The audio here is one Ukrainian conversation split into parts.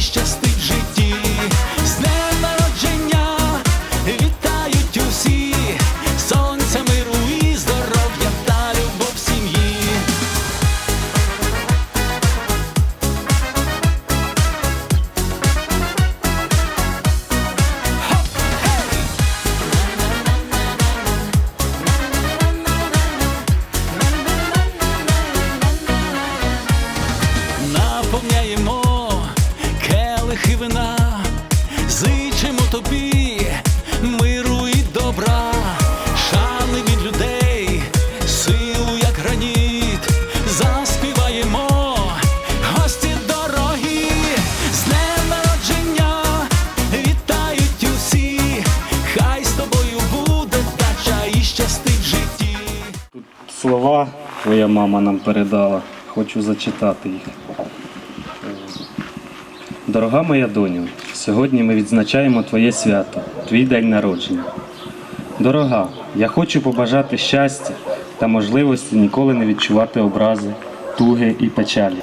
щастить в житті, з днем народження! Вітають усі, сонця миру і здоров'я та любов сім'ї. Наповняє слова твоя мама нам передала. Хочу зачитати їх. Дорога моя доню, сьогодні ми відзначаємо твоє свято, твій день народження. Дорога, я хочу побажати щастя та можливості ніколи не відчувати образи, туги і печалі.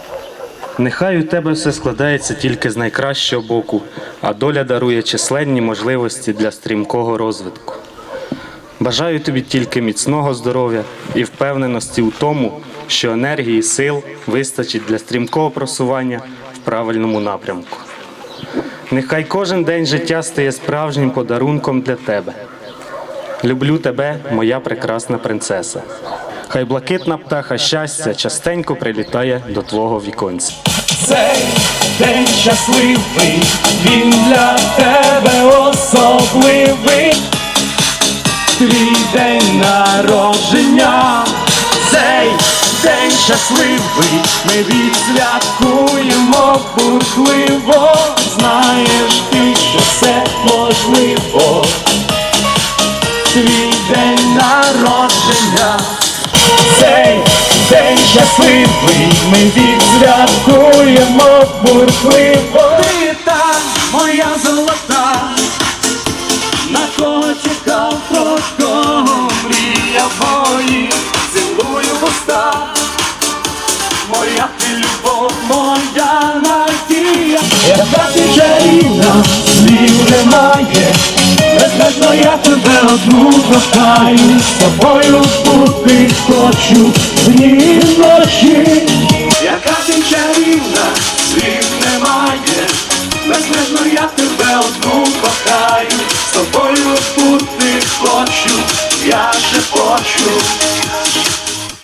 Нехай у тебе все складається тільки з найкращого боку, а доля дарує численні можливості для стрімкого розвитку. Бажаю тобі тільки міцного здоров'я і впевненості у тому, що енергії і сил вистачить для стрімкого просування в правильному напрямку. Нехай кожен день життя стає справжнім подарунком для тебе. Люблю тебе, моя прекрасна принцеса. Хай блакитна птаха щастя частенько прилітає до твого віконця. Цей день щасливий, він для тебе особливий. Твій день народження, цей день щасливий, ми відсвяткуємо бурхливо. Знаєш ти, що все можливо. Твій день народження. Цей день щасливий, ми відсвяткуємо бурхливо. Ти та моя золота, яка ти чарівна, слів немає. Безмежно я тебе одну кохаю, з тобою бути хочу дні ночі.